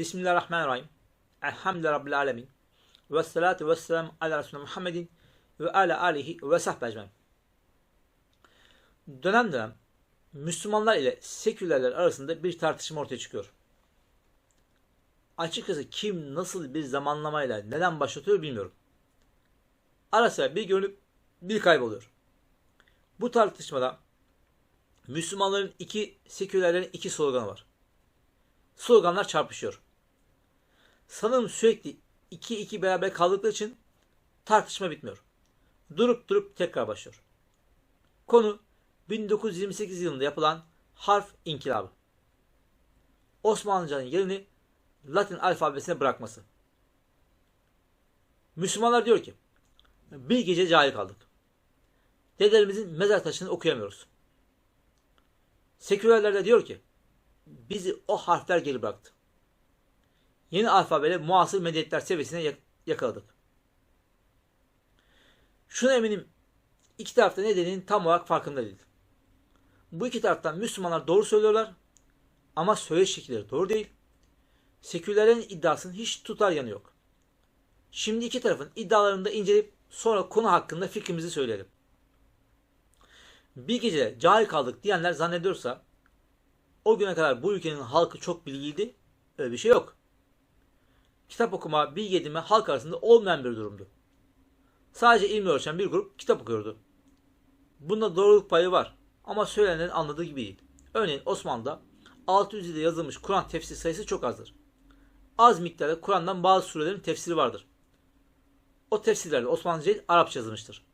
Bismillahirrahmanirrahim. Elhamdülillahi Rabbil alemin. Ve salatu ve ala Resulü Muhammedin ve ala alihi ve ecmaîn. Dönem dönem Müslümanlar ile sekülerler arasında bir tartışma ortaya çıkıyor. Açıkçası kim nasıl bir zamanlamayla neden başlatıyor bilmiyorum. Ara sıra bir görünüp bir kayboluyor. Bu tartışmada Müslümanların iki, sekülerlerin iki sloganı var. Sloganlar çarpışıyor. Sanırım sürekli iki iki beraber kaldıkları için tartışma bitmiyor. Durup durup tekrar başlıyor. Konu 1928 yılında yapılan harf inkılabı. Osmanlıcanın yerini Latin alfabesine bırakması. Müslümanlar diyor ki bir gece cahil kaldık. Dedelerimizin mezar taşını okuyamıyoruz. Sekülerler de diyor ki bizi o harfler geri bıraktı. Yeni alfabeyle muasır medeniyetler seviyesine yak- yakaladık. Şuna eminim iki tarafta ne dediğinin tam olarak farkında değil. Bu iki taraftan Müslümanlar doğru söylüyorlar ama söyleyiş şekilleri doğru değil. Sekülerlerin iddiasının hiç tutar yanı yok. Şimdi iki tarafın iddialarını da inceleyip sonra konu hakkında fikrimizi söyleyelim. Bir gece cahil kaldık diyenler zannediyorsa o güne kadar bu ülkenin halkı çok bilgiydi. Öyle bir şey yok. Kitap okuma, bilgi edinme halk arasında olmayan bir durumdu. Sadece ilmi ölçen bir grup kitap okuyordu. Bunda doğruluk payı var ama söylenenlerin anladığı gibi değil. Örneğin Osmanlı'da 600 yılda yazılmış Kur'an tefsir sayısı çok azdır. Az miktarda Kur'an'dan bazı surelerin tefsiri vardır. O tefsirlerde Osmanlıca değil Arapça yazılmıştır.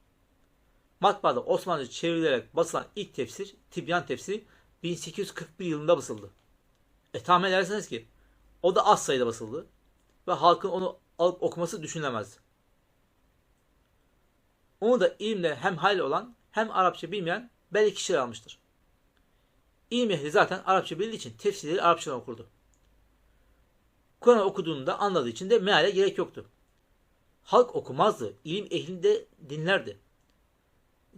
Matbaada Osmanlıca çevrilerek basılan ilk tefsir, Tibyan tefsiri 1841 yılında basıldı. E tahmin ederseniz ki o da az sayıda basıldı ve halkın onu alıp okuması düşünülemezdi. Onu da ilimle hem hal olan hem Arapça bilmeyen belli kişiler almıştır. İlim ehli zaten Arapça bildiği için tefsirleri Arapçadan okurdu. Kur'an okuduğunda anladığı için de meale gerek yoktu. Halk okumazdı, ilim ehlini de dinlerdi.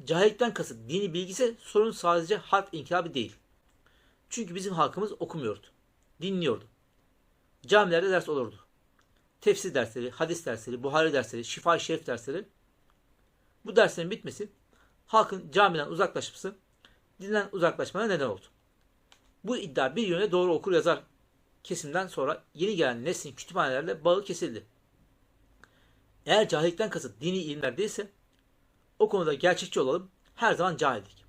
Cahillikten kasıt dini bilgisi sorun sadece harf inkılabı değil. Çünkü bizim halkımız okumuyordu, dinliyordu. Camilerde ders olurdu. Tefsir dersleri, hadis dersleri, Buhari dersleri, şifa şerif dersleri. Bu derslerin bitmesi halkın camiden uzaklaşması, dinden uzaklaşmana neden oldu. Bu iddia bir yöne doğru okur yazar kesimden sonra yeni gelen neslin kütüphanelerle bağı kesildi. Eğer cahillikten kasıt dini ilimler değilse o konuda gerçekçi olalım her zaman cahildik.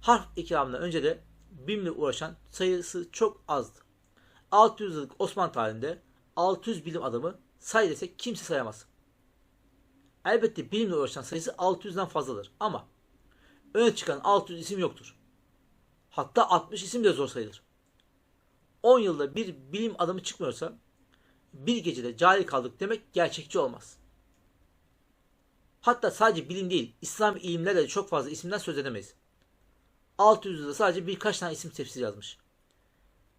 Harf ikramından önce de bilimle uğraşan sayısı çok azdı. 600 yıllık Osmanlı tarihinde 600 bilim adamı say desek kimse sayamaz. Elbette bilimle uğraşan sayısı 600'den fazladır ama öne çıkan 600 isim yoktur. Hatta 60 isim de zor sayılır. 10 yılda bir bilim adamı çıkmıyorsa bir gecede cahil kaldık demek gerçekçi olmaz. Hatta sadece bilim değil, İslam ilimlerle de çok fazla isimden söz edemeyiz. 600 yılda sadece birkaç tane isim tefsir yazmış.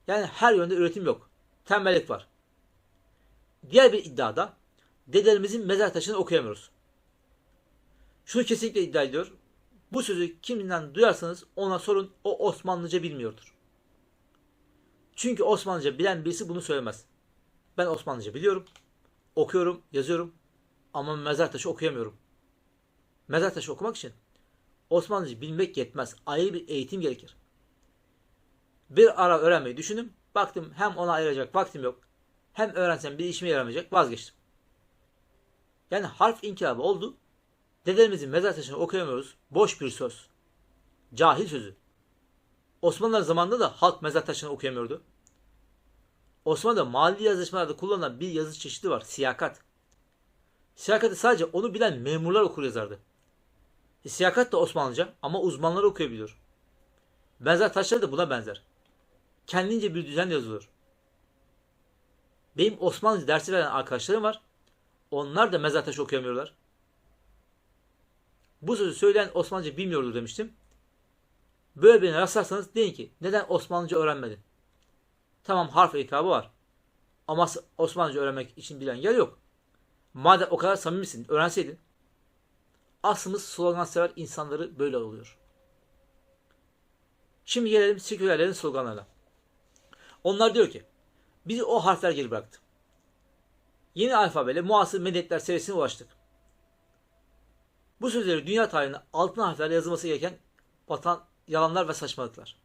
Yani her yönde üretim yok. Tembellik var. Diğer bir iddiada dedelerimizin mezar taşını okuyamıyoruz. Şunu kesinlikle iddia ediyor. Bu sözü kiminden duyarsanız ona sorun o Osmanlıca bilmiyordur. Çünkü Osmanlıca bilen birisi bunu söylemez. Ben Osmanlıca biliyorum, okuyorum, yazıyorum ama mezar taşı okuyamıyorum. Mezar taşı okumak için Osmanlıca bilmek yetmez. Ayrı bir eğitim gerekir. Bir ara öğrenmeyi düşündüm. Baktım hem ona ayıracak vaktim yok. Hem öğrensem bir işime yaramayacak. Vazgeçtim. Yani harf inkılabı oldu. Dedelerimizin mezar taşını okuyamıyoruz. Boş bir söz. Cahil sözü. Osmanlılar zamanında da halk mezar taşını okuyamıyordu. Osmanlı'da mali yazışmalarda kullanılan bir yazı çeşidi var. Siyakat. Siyakatı sadece onu bilen memurlar okur yazardı. E, siyakat da Osmanlıca ama uzmanlar okuyabiliyor. Mezar taşları da buna benzer. Kendince bir düzen yazılıyor. Benim Osmanlıca dersi veren arkadaşlarım var. Onlar da mezar taşı okuyamıyorlar. Bu sözü söyleyen Osmanlıca bilmiyordu demiştim. Böyle birine rastlarsanız deyin ki neden Osmanlıca öğrenmedin? Tamam harf ikabı var. Ama Osmanlıca öğrenmek için bilen yer yok. Madem o kadar samimisin öğrenseydin. Aslımız slogan sever insanları böyle oluyor. Şimdi gelelim sekülerlerin sloganlarına. Onlar diyor ki Bizi o harfler geri bıraktı. Yeni alfabeyle muasır medeniyetler seviyesine ulaştık. Bu sözleri dünya tarihine altın harflerle yazılması gereken vatan yalanlar ve saçmalıklar.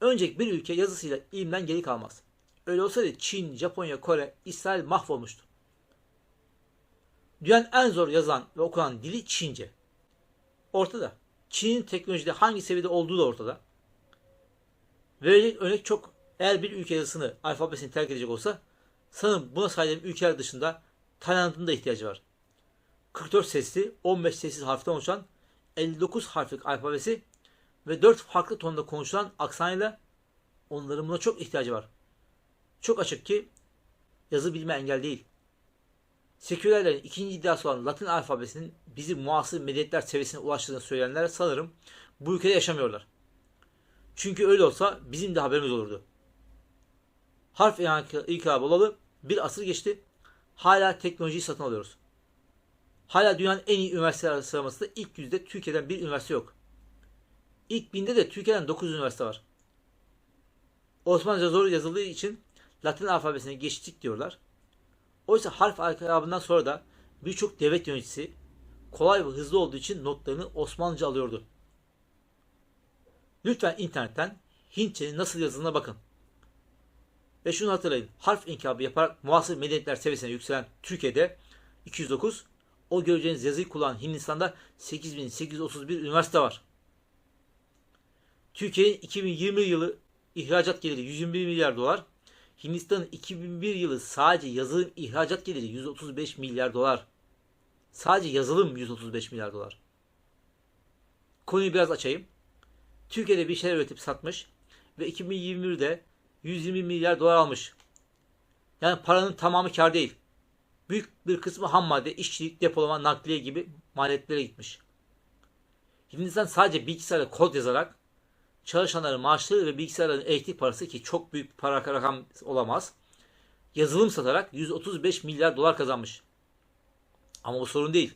Önceki bir ülke yazısıyla ilimden geri kalmaz. Öyle olsaydı Çin, Japonya, Kore, İsrail mahvolmuştu. Dünyanın en zor yazılan ve okunan dili Çince. Ortada. Çin'in teknolojide hangi seviyede olduğu da ortada. Verilecek örnek çok. Eğer bir ülke yazısını, alfabesini terk edecek olsa sanırım buna saydığım ülkeler dışında Tayland'ın da ihtiyacı var. 44 sesli, 15 sessiz harften oluşan 59 harflik alfabesi ve 4 farklı tonda konuşulan aksanıyla onların buna çok ihtiyacı var. Çok açık ki yazı bilme engel değil. Sekülerlerin ikinci iddiası olan Latin alfabesinin bizi muasır medeniyetler seviyesine ulaştığını söyleyenler sanırım bu ülkede yaşamıyorlar. Çünkü öyle olsa bizim de haberimiz olurdu. Harf inkılabı olalı bir asır geçti. Hala teknolojiyi satın alıyoruz. Hala dünyanın en iyi üniversiteler sıralamasında ilk yüzde Türkiye'den bir üniversite yok. İlk binde de Türkiye'den 9 üniversite var. Osmanlıca zor yazıldığı için Latin alfabesine geçtik diyorlar. Oysa harf alfabından sonra da birçok devlet yöneticisi kolay ve hızlı olduğu için notlarını Osmanlıca alıyordu. Lütfen internetten Hintçenin nasıl yazıldığına bakın. Ve şunu hatırlayın. Harf inkabı yaparak muasır medeniyetler seviyesine yükselen Türkiye'de 209, o göreceğiniz yazıyı kullanan Hindistan'da 8831 üniversite var. Türkiye'nin 2020 yılı ihracat geliri 121 milyar dolar. Hindistan'ın 2001 yılı sadece yazılım ihracat geliri 135 milyar dolar. Sadece yazılım 135 milyar dolar. Konuyu biraz açayım. Türkiye'de bir şeyler üretip satmış ve 2021'de 120 milyar dolar almış. Yani paranın tamamı kar değil. Büyük bir kısmı ham madde, işçilik, depolama, nakliye gibi maliyetlere gitmiş. Hindistan sadece bilgisayarla kod yazarak çalışanların maaşları ve bilgisayarların elektrik parası ki çok büyük bir para rakam olamaz. Yazılım satarak 135 milyar dolar kazanmış. Ama bu sorun değil.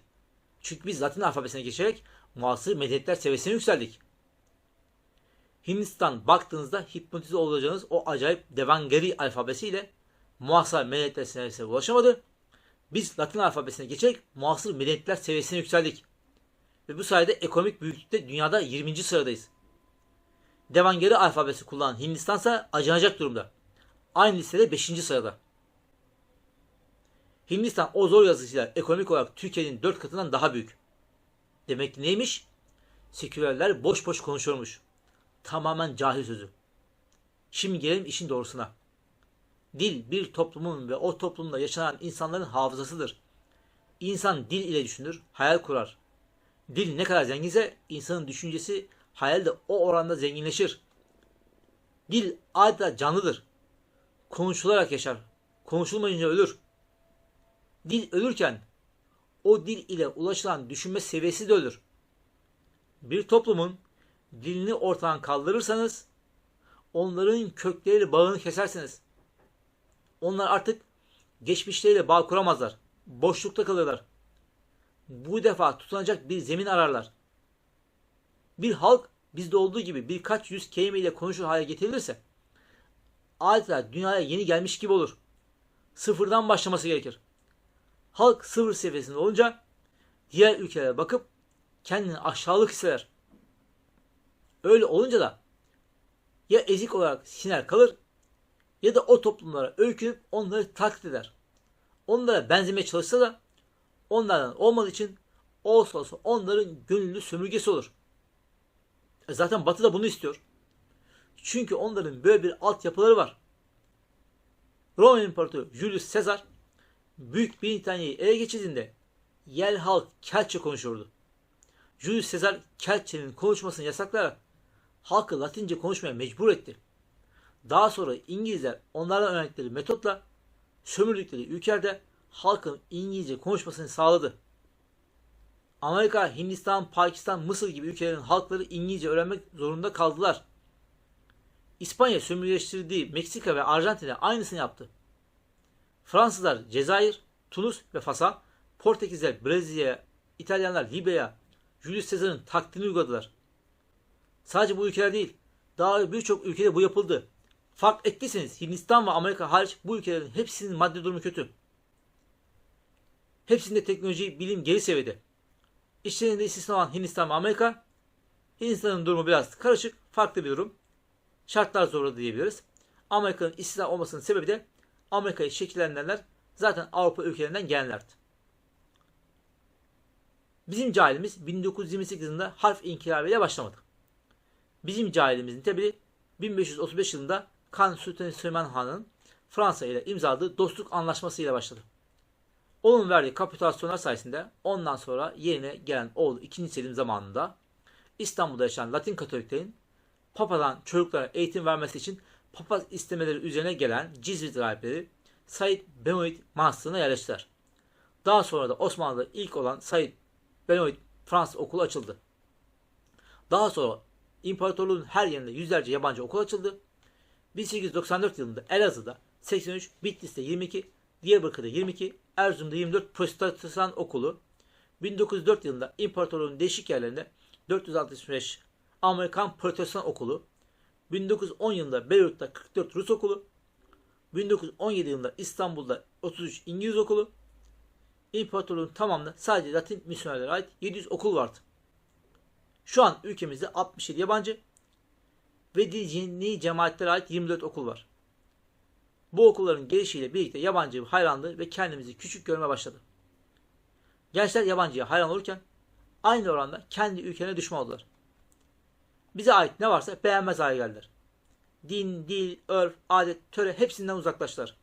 Çünkü biz Latin alfabesine geçerek muasır medeniyetler seviyesine yükseldik. Hindistan baktığınızda hipnotize olacağınız o acayip Devangari alfabesiyle muasır medeniyetler seviyesine ulaşamadı. Biz Latin alfabesine geçerek muasır medeniyetler seviyesine yükseldik. Ve bu sayede ekonomik büyüklükte dünyada 20. sıradayız. Devangari alfabesi kullanan Hindistan ise acınacak durumda. Aynı listede 5. sırada. Hindistan o zor yazısıyla ekonomik olarak Türkiye'nin 4 katından daha büyük. Demek ki neymiş? Sekülerler boş boş konuşuyormuş. Tamamen cahil sözü. Şimdi gelelim işin doğrusuna. Dil bir toplumun ve o toplumda yaşanan insanların hafızasıdır. İnsan dil ile düşünür, hayal kurar. Dil ne kadar zenginse insanın düşüncesi, hayal de o oranda zenginleşir. Dil adeta canlıdır. Konuşularak yaşar. Konuşulmayınca ölür. Dil ölürken o dil ile ulaşılan düşünme seviyesi de ölür. Bir toplumun dilini ortadan kaldırırsanız onların kökleriyle bağını kesersiniz. Onlar artık geçmişleriyle bağ kuramazlar. Boşlukta kalırlar. Bu defa tutunacak bir zemin ararlar. Bir halk bizde olduğu gibi birkaç yüz kelimeyle konuşur hale getirilirse adeta dünyaya yeni gelmiş gibi olur. Sıfırdan başlaması gerekir. Halk sıfır seviyesinde olunca diğer ülkelere bakıp kendini aşağılık hisseder. Öyle olunca da ya ezik olarak siner kalır ya da o toplumlara öykünüp onları taklit eder. Onlara benzemeye çalışsa da onlardan olmadığı için olsa olsa onların gönüllü sömürgesi olur. E zaten Batı da bunu istiyor. Çünkü onların böyle bir altyapıları var. Roma İmparatoru Julius Caesar Büyük Britanya'yı ele geçirdiğinde yer halk Keltçe konuşuyordu. Julius Caesar Keltçenin konuşmasını yasaklayarak halkı Latince konuşmaya mecbur etti. Daha sonra İngilizler onlardan öğrendikleri metotla sömürdükleri ülkelerde halkın İngilizce konuşmasını sağladı. Amerika, Hindistan, Pakistan, Mısır gibi ülkelerin halkları İngilizce öğrenmek zorunda kaldılar. İspanya sömürleştirdiği Meksika ve Arjantin'e aynısını yaptı. Fransızlar Cezayir, Tunus ve Fas'a, Portekizler Brezilya, İtalyanlar Libya'ya Julius Caesar'ın taktiğini uyguladılar. Sadece bu ülkeler değil, daha birçok ülkede bu yapıldı. Fark ettiyseniz Hindistan ve Amerika hariç bu ülkelerin hepsinin maddi durumu kötü. Hepsinde teknoloji, bilim geri seviyede. İşlerinde istisna olan Hindistan ve Amerika. Hindistan'ın durumu biraz karışık, farklı bir durum. Şartlar zorladı diyebiliriz. Amerika'nın istisna olmasının sebebi de Amerika'yı şekillendirenler zaten Avrupa ülkelerinden gelenlerdi. Bizim cahilimiz 1928 yılında harf inkılabı ile başlamadı. Bizim cahilimizin tebili 1535 yılında Kan Sultan Süleyman Han'ın Fransa ile imzaladığı dostluk anlaşması ile başladı. Onun verdiği kapitülasyonlar sayesinde ondan sonra yerine gelen oğlu 2. Selim zamanında İstanbul'da yaşayan Latin Katoliklerin Papa'dan çocuklara eğitim vermesi için Papa istemeleri üzerine gelen Cizvit rahipleri Said Benoit Manastırı'na yerleştiler. Daha sonra da Osmanlı'da ilk olan Said Benoit Fransız okulu açıldı. Daha sonra imparatorluğun her yerinde yüzlerce yabancı okul açıldı. 1894 yılında Elazığ'da 83, Bitlis'te 22, Diyarbakır'da 22, Erzurum'da 24 protestan okulu, 1904 yılında imparatorluğun değişik yerlerinde 465 Amerikan protestan okulu, 1910 yılında Beyrut'ta 44 Rus okulu, 1917 yılında İstanbul'da 33 İngiliz okulu, imparatorluğun tamamında sadece Latin misyonerlere ait 700 okul vardı. Şu an ülkemizde 67 yabancı ve dini cemaatlere ait 24 okul var. Bu okulların gelişiyle birlikte yabancı hayrandı ve kendimizi küçük görmeye başladı. Gençler yabancıya hayran olurken aynı oranda kendi ülkelerine düşman oldular. Bize ait ne varsa beğenmez hale geldiler. Din, dil, örf, adet, töre hepsinden uzaklaştılar.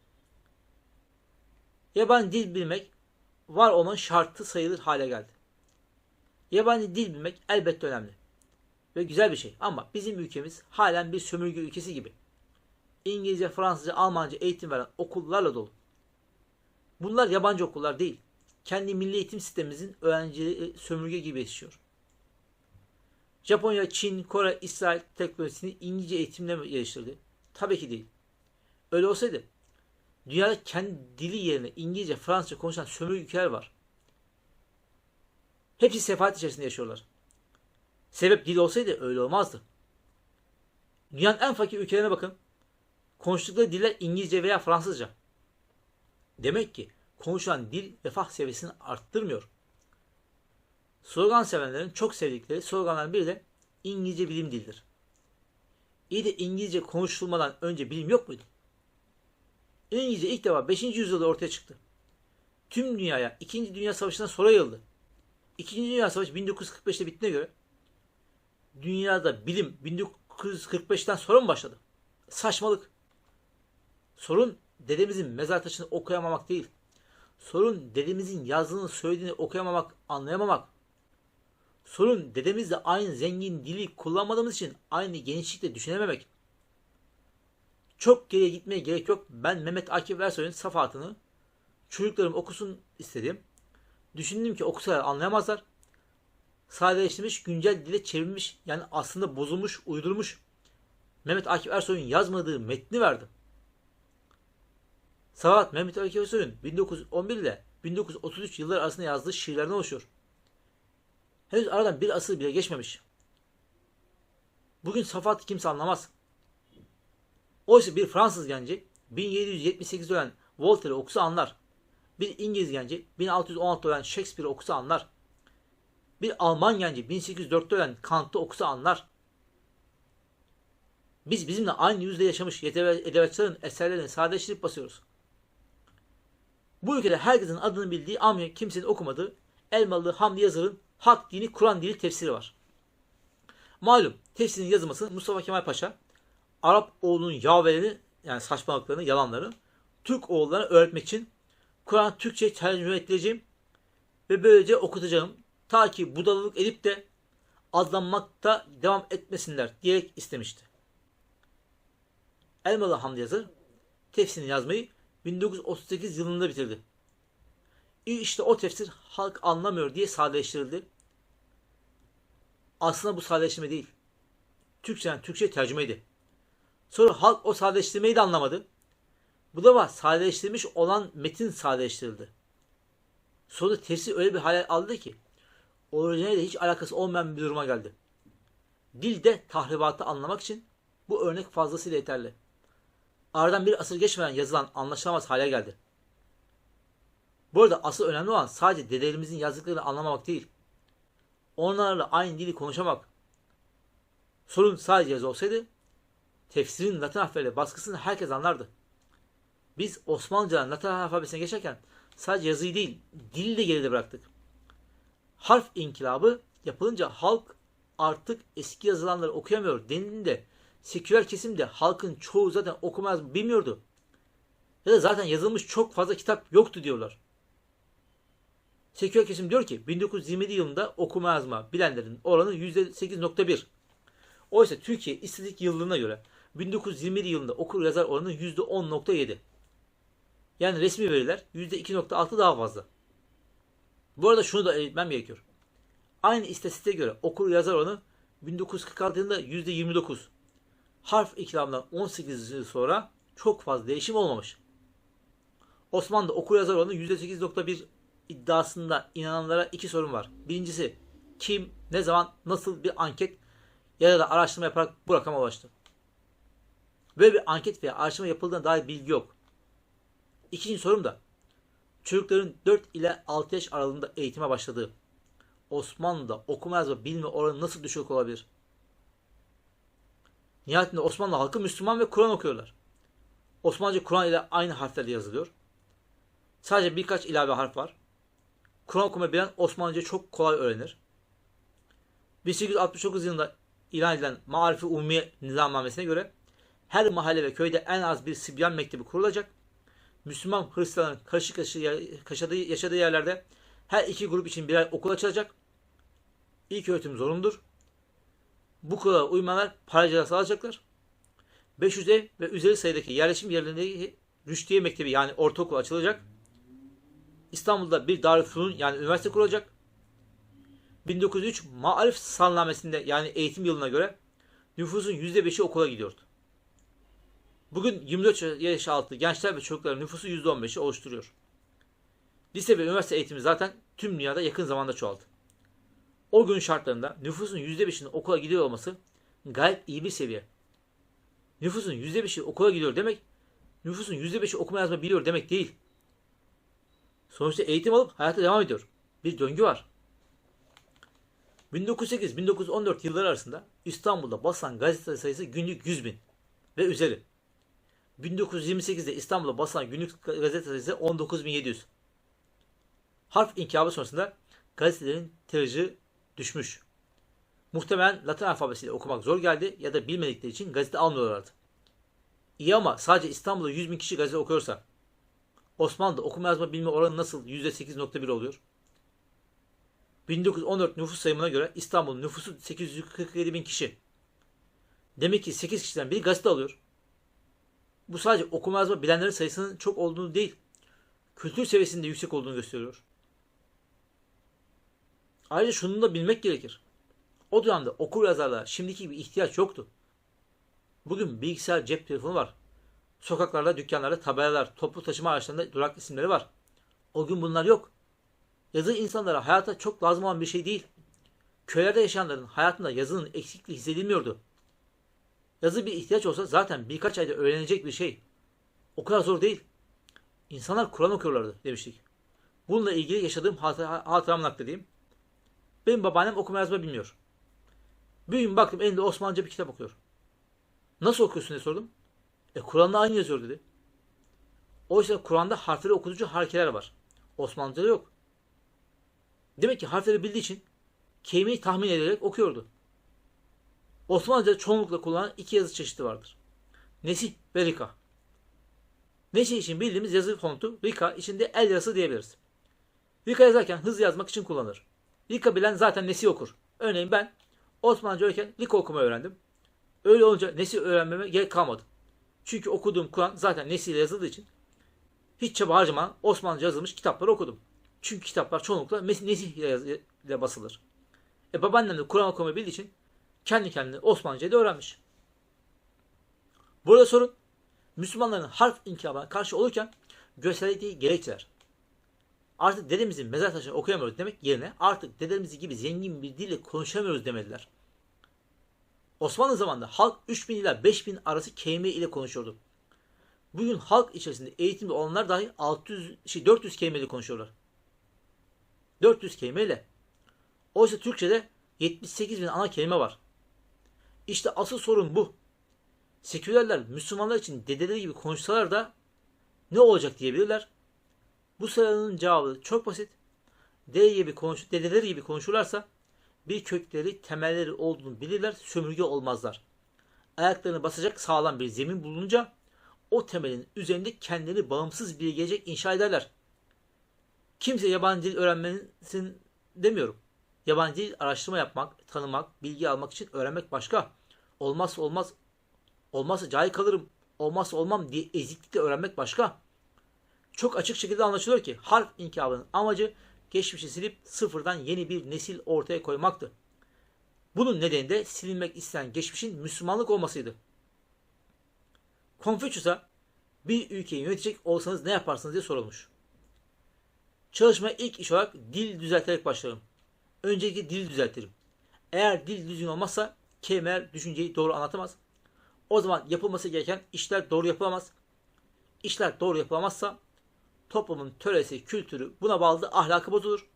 Yabancı dil bilmek var olmanın şartı sayılır hale geldi. Yabancı dil bilmek elbette önemli ve güzel bir şey ama bizim ülkemiz halen bir sömürge ülkesi gibi. İngilizce, Fransızca, Almanca eğitim veren okullarla dolu. Bunlar yabancı okullar değil. Kendi milli eğitim sistemimizin öğrencileri sömürge gibi yaşıyor. Japonya, Çin, Kore, İsrail teknolojisini İngilizce eğitimle mi geliştirdi? Tabii ki değil. Öyle olsaydı dünyada kendi dili yerine İngilizce, Fransızca konuşan sömürge ülkeler var. Hepsi sefalet içerisinde yaşıyorlar. Sebep dil olsaydı öyle olmazdı. Dünyanın en fakir ülkelerine bakın. Konuştukları diller İngilizce veya Fransızca. Demek ki konuşulan dil refah seviyesini arttırmıyor. Slogan sevenlerin çok sevdikleri sloganların biri de İngilizce bilim dildir. İyi de İngilizce konuşulmadan önce bilim yok muydu? İngilizce ilk defa 5. yüzyılda ortaya çıktı. Tüm dünyaya 2. Dünya Savaşı'ndan sonra yayıldı. 2. Dünya Savaşı 1945'te bittiğine göre dünyada bilim 1945'ten sonra mı başladı? Saçmalık. Sorun dedemizin mezar taşını okuyamamak değil. Sorun dedemizin yazdığını söylediğini okuyamamak, anlayamamak. Sorun dedemizle aynı zengin dili kullanmadığımız için aynı genişlikte düşünememek. Çok geriye gitmeye gerek yok. Ben Mehmet Akif Ersoy'un safahatını çocuklarım okusun istedim. Düşündüm ki okusalar anlayamazlar sadeleştirilmiş, güncel dile çevrilmiş yani aslında bozulmuş, uydurmuş Mehmet Akif Ersoy'un yazmadığı metni verdi. Savat Mehmet Akif Ersoy'un 1911 ile 1933 yıllar arasında yazdığı şiirlerden oluşuyor. Henüz aradan bir asır bile geçmemiş. Bugün Safat'ı kimse anlamaz. Oysa bir Fransız genci 1778'de ölen Voltaire'i okusa anlar. Bir İngiliz genci 1616'da ölen Shakespeare'i okusa anlar. Bir Alman genci 1804'te ölen Kant'ı okusa anlar. Biz bizimle aynı yüzde yaşamış edebiyatçıların eserlerini sadeleştirip basıyoruz. Bu ülkede herkesin adını bildiği ama kimsenin okumadığı Elmalı Hamdi Yazır'ın Hak Dini Kur'an Dili tefsiri var. Malum tefsirin yazılmasını Mustafa Kemal Paşa Arap oğlunun yavelerini yani saçmalıklarını, yalanlarını Türk oğullarına öğretmek için Kur'an Türkçe tercüme ettireceğim ve böylece okutacağım Ta ki budalalık edip de azlanmakta devam etmesinler diyerek istemişti. Elmalı Hamdi Yazır tefsirini yazmayı 1938 yılında bitirdi. İşte o tefsir halk anlamıyor diye sadeleştirildi. Aslında bu sadeleştirme değil. Türkçeden Türkçe tercümeydi. Sonra halk o sadeleştirmeyi de anlamadı. Bu da var sadeleştirilmiş olan metin sadeleştirildi. Sonra tefsir öyle bir hale aldı ki orijinaliyle hiç alakası olmayan bir duruma geldi. Dilde tahribatı anlamak için bu örnek fazlasıyla yeterli. Aradan bir asır geçmeden yazılan anlaşılamaz hale geldi. Bu arada asıl önemli olan sadece dedelerimizin yazdıklarını anlamamak değil. Onlarla aynı dili konuşamak. Sorun sadece yazı olsaydı tefsirin Latin harfleriyle baskısını herkes anlardı. Biz Osmanlıcadan Latin alfabesine geçerken sadece yazıyı değil, dili de geride bıraktık. Harf inkılabı yapılınca halk artık eski yazılanları okuyamıyor denildiğinde seküler kesim de halkın çoğu zaten okumaz bilmiyordu. Ya da zaten yazılmış çok fazla kitap yoktu diyorlar. Seküler kesim diyor ki 1927 yılında okuma yazma bilenlerin oranı %8.1. Oysa Türkiye istatistik yıllığına göre 1927 yılında okur yazar oranı %10.7. Yani resmi veriler %2.6 daha fazla. Bu arada şunu da belirtmem gerekiyor. Aynı istatistiğe göre okur yazar oranı 1946 yılında %29. Harf ikramından 18 yıl sonra çok fazla değişim olmamış. Osmanlı'da okur yazar oranı %8.1 iddiasında inananlara iki sorun var. Birincisi kim, ne zaman, nasıl bir anket ya da araştırma yaparak bu rakama ulaştı. Böyle bir anket veya araştırma yapıldığına dair bilgi yok. İkinci sorum da çocukların 4 ile 6 yaş aralığında eğitime başladığı Osmanlı'da okuma yazma bilme oranı nasıl düşük olabilir? Nihayetinde Osmanlı halkı Müslüman ve Kur'an okuyorlar. Osmanlıca Kur'an ile aynı harflerle yazılıyor. Sadece birkaç ilave harf var. Kur'an okuma bilen Osmanlıca çok kolay öğrenir. 1869 yılında ilan edilen Marifi Umumiye Nizamnamesi'ne göre her mahalle ve köyde en az bir Sibyan Mektebi kurulacak. Müslüman Hristiyanların karışık yaşadığı, yaşadığı yerlerde her iki grup için birer okul açılacak. İlk öğretim zorundur. Bu kurala uymayanlar para cezası alacaklar. 500 ev ve üzeri sayıdaki yerleşim yerlerindeki Rüştiye Mektebi yani ortaokul açılacak. İstanbul'da bir Darülfünun yani üniversite kurulacak. 1903 Maarif Sannamesi'nde yani eğitim yılına göre nüfusun %5'i okula gidiyordu. Bugün 24 yaş altı gençler ve çocukların nüfusu %15'i oluşturuyor. Lise ve üniversite eğitimi zaten tüm dünyada yakın zamanda çoğaldı. O gün şartlarında nüfusun %5'inin okula gidiyor olması gayet iyi bir seviye. Nüfusun %5'i okula gidiyor demek, nüfusun %5'i okuma yazma biliyor demek değil. Sonuçta eğitim alıp hayata devam ediyor. Bir döngü var. 1908-1914 yılları arasında İstanbul'da basılan gazete sayısı günlük 100 bin ve üzeri. 1928'de İstanbul'da basılan günlük gazete sayısı 19.700. Harf inkabı sonrasında gazetelerin tirajı düşmüş. Muhtemelen Latin alfabesiyle okumak zor geldi ya da bilmedikleri için gazete almıyorlardı. İyi ama sadece İstanbul'da 100 bin kişi gazete okuyorsa Osmanlı'da okuma yazma bilme oranı nasıl %8.1 oluyor? 1914 nüfus sayımına göre İstanbul'un nüfusu 847 bin kişi. Demek ki 8 kişiden biri gazete alıyor. Bu sadece okuma yazma bilenlerin sayısının çok olduğunu değil, kültür seviyesinde yüksek olduğunu gösteriyor. Ayrıca şunu da bilmek gerekir. O dönemde okur yazarlara şimdiki gibi ihtiyaç yoktu. Bugün bilgisayar cep telefonu var. Sokaklarda, dükkanlarda tabelalar, toplu taşıma araçlarında durak isimleri var. O gün bunlar yok. Yazı insanlara hayata çok lazım olan bir şey değil. Köylerde yaşayanların hayatında yazının eksikliği hissedilmiyordu. Yazı bir ihtiyaç olsa zaten birkaç ayda öğrenecek bir şey. O kadar zor değil. İnsanlar Kur'an okuyorlardı demiştik. Bununla ilgili yaşadığım hatıramı nakledeyim. Benim babaannem okuma yazma bilmiyor. Bir gün baktım elinde Osmanlıca bir kitap okuyor. Nasıl okuyorsun diye sordum. E Kur'an'da aynı yazıyor dedi. Oysa Kur'an'da harfleri okutucu harkeler var. Osmanlıca'da yok. Demek ki harfleri bildiği için kelimeyi tahmin ederek okuyordu. Osmanlıca çoğunlukla kullanılan iki yazı çeşidi vardır. Nesih ve rika. Nesih için bildiğimiz yazı fontu, rika içinde el yazısı diyebiliriz. Rika yazarken hızlı yazmak için kullanılır. Rika bilen zaten nesih okur. Örneğin ben Osmanlıca öğrenirken rika okumayı öğrendim. Öyle olunca nesih öğrenmeme gerek kalmadı. Çünkü okuduğum Kur'an zaten nesih ile yazıldığı için hiç çaba harcamadan Osmanlıca yazılmış kitapları okudum. Çünkü kitaplar çoğunlukla nesih ile basılır. E babaannem de Kur'an okumayı bildiği için kendi kendine Osmanlıcayı da öğrenmiş. Burada sorun Müslümanların harf inkabına karşı olurken gösterdiği gerekçeler. Artık dedemizin mezar taşını okuyamıyoruz demek yerine artık dedemiz gibi zengin bir dille konuşamıyoruz demediler. Osmanlı zamanında halk 3000 ila 5000 arası kelime ile konuşuyordu. Bugün halk içerisinde eğitimli olanlar dahi 600, şey 400 kelimeyle konuşuyorlar. 400 kelimeyle. Oysa Türkçe'de 78 bin ana kelime var. İşte asıl sorun bu. Sekülerler Müslümanlar için dedeleri gibi konuşsalar da ne olacak diyebilirler. Bu sorunun cevabı çok basit. Dede gibi konuş, dedeleri gibi konuşurlarsa bir kökleri, temelleri olduğunu bilirler, sömürge olmazlar. Ayaklarını basacak sağlam bir zemin bulununca o temelin üzerinde kendini bağımsız bir gelecek inşa ederler. Kimse yabancı dil öğrenmelisin demiyorum. Yabancı dil araştırma yapmak, tanımak, bilgi almak için öğrenmek başka. Olmazsa olmaz, olmazsa cahil kalırım, olmazsa olmam diye eziklikle öğrenmek başka. Çok açık şekilde anlaşılıyor ki harf inkabının amacı geçmişi silip sıfırdan yeni bir nesil ortaya koymaktı. Bunun nedeni de silinmek istenen geçmişin Müslümanlık olmasıydı. Konfüçyüs'a bir ülkeyi yönetecek olsanız ne yaparsınız diye sorulmuş. Çalışmaya ilk iş olarak dil düzelterek başlarım. Öncelikle dil düzeltirim. Eğer dil düzgün olmazsa kelimeler düşünceyi doğru anlatamaz. O zaman yapılması gereken işler doğru yapılamaz. İşler doğru yapılamazsa toplumun töresi, kültürü buna bağlı ahlakı bozulur.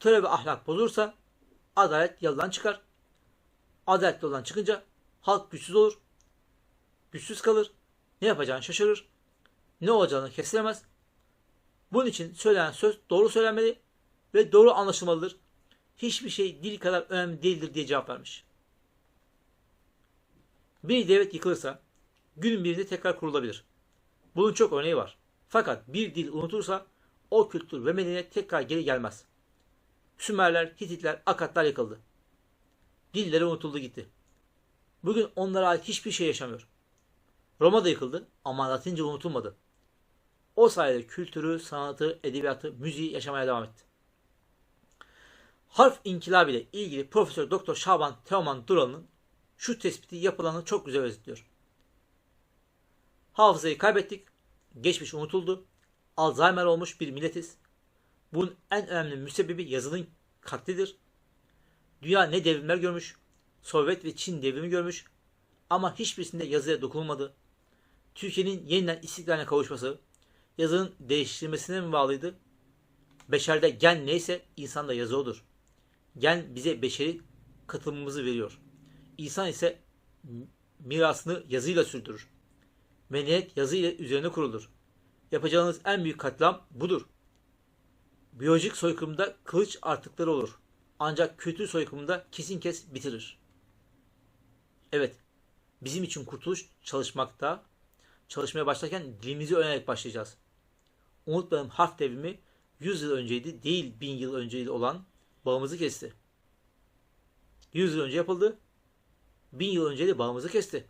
Töre ve ahlak bozulursa adalet yoldan çıkar. Adalet yoldan çıkınca halk güçsüz olur. Güçsüz kalır. Ne yapacağını şaşırır. Ne olacağını kesilemez. Bunun için söylenen söz doğru söylenmeli ve doğru anlaşılmalıdır. Hiçbir şey dil kadar önemli değildir diye cevap vermiş. Bir devlet yıkılırsa günün birinde tekrar kurulabilir. Bunun çok örneği var. Fakat bir dil unutursa o kültür ve medeniyet tekrar geri gelmez. Sümerler, Hititler, Akatlar yıkıldı. Dilleri unutuldu gitti. Bugün onlara ait hiçbir şey yaşamıyor. Roma da yıkıldı ama Latince unutulmadı. O sayede kültürü, sanatı, edebiyatı, müziği yaşamaya devam etti. Harf inkılabı ile ilgili Profesör Doktor Şaban Teoman Duralı'nın şu tespiti yapılanı çok güzel özetliyor. Hafızayı kaybettik, geçmiş unutuldu, Alzheimer olmuş bir milletiz. Bunun en önemli müsebbibi yazının katlidir. Dünya ne devrimler görmüş, Sovyet ve Çin devrimi görmüş ama hiçbirisinde yazıya dokunulmadı. Türkiye'nin yeniden istiklaline kavuşması, yazının değiştirilmesine mi bağlıydı? Beşerde gen neyse insanda yazı odur. Gen bize beşeri katılımımızı veriyor. İnsan ise mirasını yazıyla sürdürür. Medeniyet yazı ile üzerine kurulur. Yapacağınız en büyük katliam budur. Biyolojik soykırımda kılıç artıkları olur. Ancak kültür soykırımında kesin kes bitirir. Evet, bizim için kurtuluş çalışmakta, çalışmaya başlarken dilimizi öğrenerek başlayacağız. Unutmayalım harf devrimi 100 yıl önceydi, değil 1000 yıl önceydi olan bağımızı kesti. 100 yıl önce yapıldı, 1000 yıl önce de bağımızı kesti.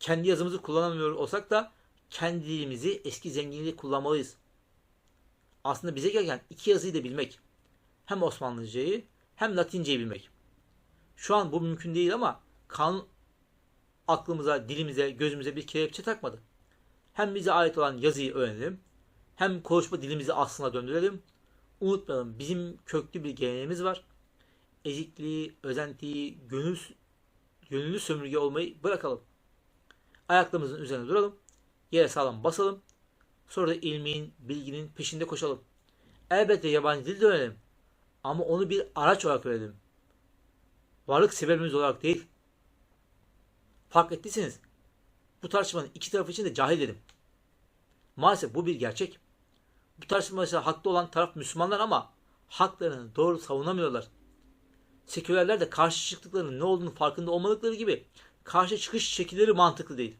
Kendi yazımızı kullanamıyor olsak da kendi dilimizi eski zenginliği kullanmalıyız. Aslında bize gereken iki yazıyı da bilmek. Hem Osmanlıcayı hem Latinceyi bilmek. Şu an bu mümkün değil ama kanun aklımıza, dilimize, gözümüze bir kelepçe takmadı. Hem bize ait olan yazıyı öğrenelim, hem konuşma dilimizi aslına döndürelim. Unutmayalım bizim köklü bir geleneğimiz var. Ezikliği, özentiyi, gönül, gönüllü sömürge olmayı bırakalım. Ayaklarımızın üzerine duralım. Yere sağlam basalım. Sonra da ilmin, bilginin peşinde koşalım. Elbette yabancı dil de öğrenelim. Ama onu bir araç olarak öğrenelim. Varlık sebebimiz olarak değil. Fark ettiyseniz bu tartışmanın iki tarafı için de cahil dedim. Maalesef bu bir gerçek. Bu tartışmada haklı olan taraf Müslümanlar ama haklarını doğru savunamıyorlar. Sekülerler de karşı çıktıklarının ne olduğunu farkında olmadıkları gibi karşı çıkış şekilleri mantıklı değil.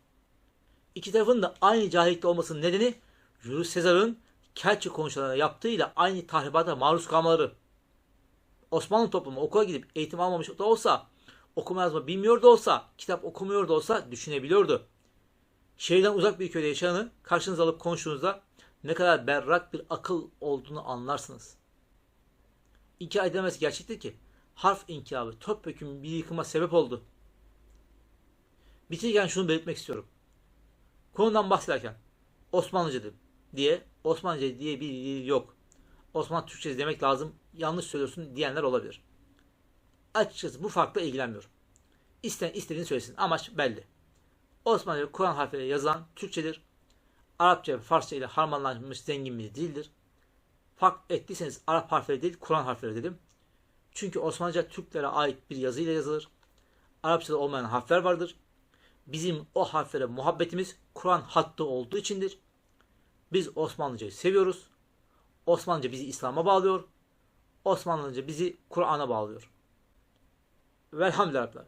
İki tarafın da aynı cahillikte olmasının nedeni Julius Caesar'ın Kelçe konuşmalarına yaptığıyla aynı tahribata maruz kalmaları. Osmanlı toplumu okula gidip eğitim almamış da olsa, okuma yazma bilmiyor da olsa, kitap okumuyor da olsa düşünebiliyordu. Şehirden uzak bir köyde yaşayanı karşınıza alıp konuştuğunuzda ne kadar berrak bir akıl olduğunu anlarsınız. İnkar edilmesi gerçektir ki harf inkabı topyekun bir yıkıma sebep oldu. Bitirirken şunu belirtmek istiyorum. Konudan bahsederken Osmanlıca dedim diye Osmanlıca diye bir dil yok. Osmanlı Türkçesi demek lazım. Yanlış söylüyorsun diyenler olabilir. Açıkçası bu farkla ilgilenmiyorum. İsteyen istediğini söylesin. Amaç belli. Osmanlıca Kur'an harfleri yazılan Türkçedir. Arapça ve Farsça ile harmanlanmış zengin bir dildir. Fark ettiyseniz Arap harfleri değil Kur'an harfleri dedim. Çünkü Osmanlıca Türklere ait bir yazıyla yazılır. Arapçada olmayan harfler vardır. Bizim o harflere muhabbetimiz Kur'an hattı olduğu içindir. Biz Osmanlıcayı seviyoruz. Osmanlıca bizi İslam'a bağlıyor. Osmanlıca bizi Kur'an'a bağlıyor. Velhamdülillah.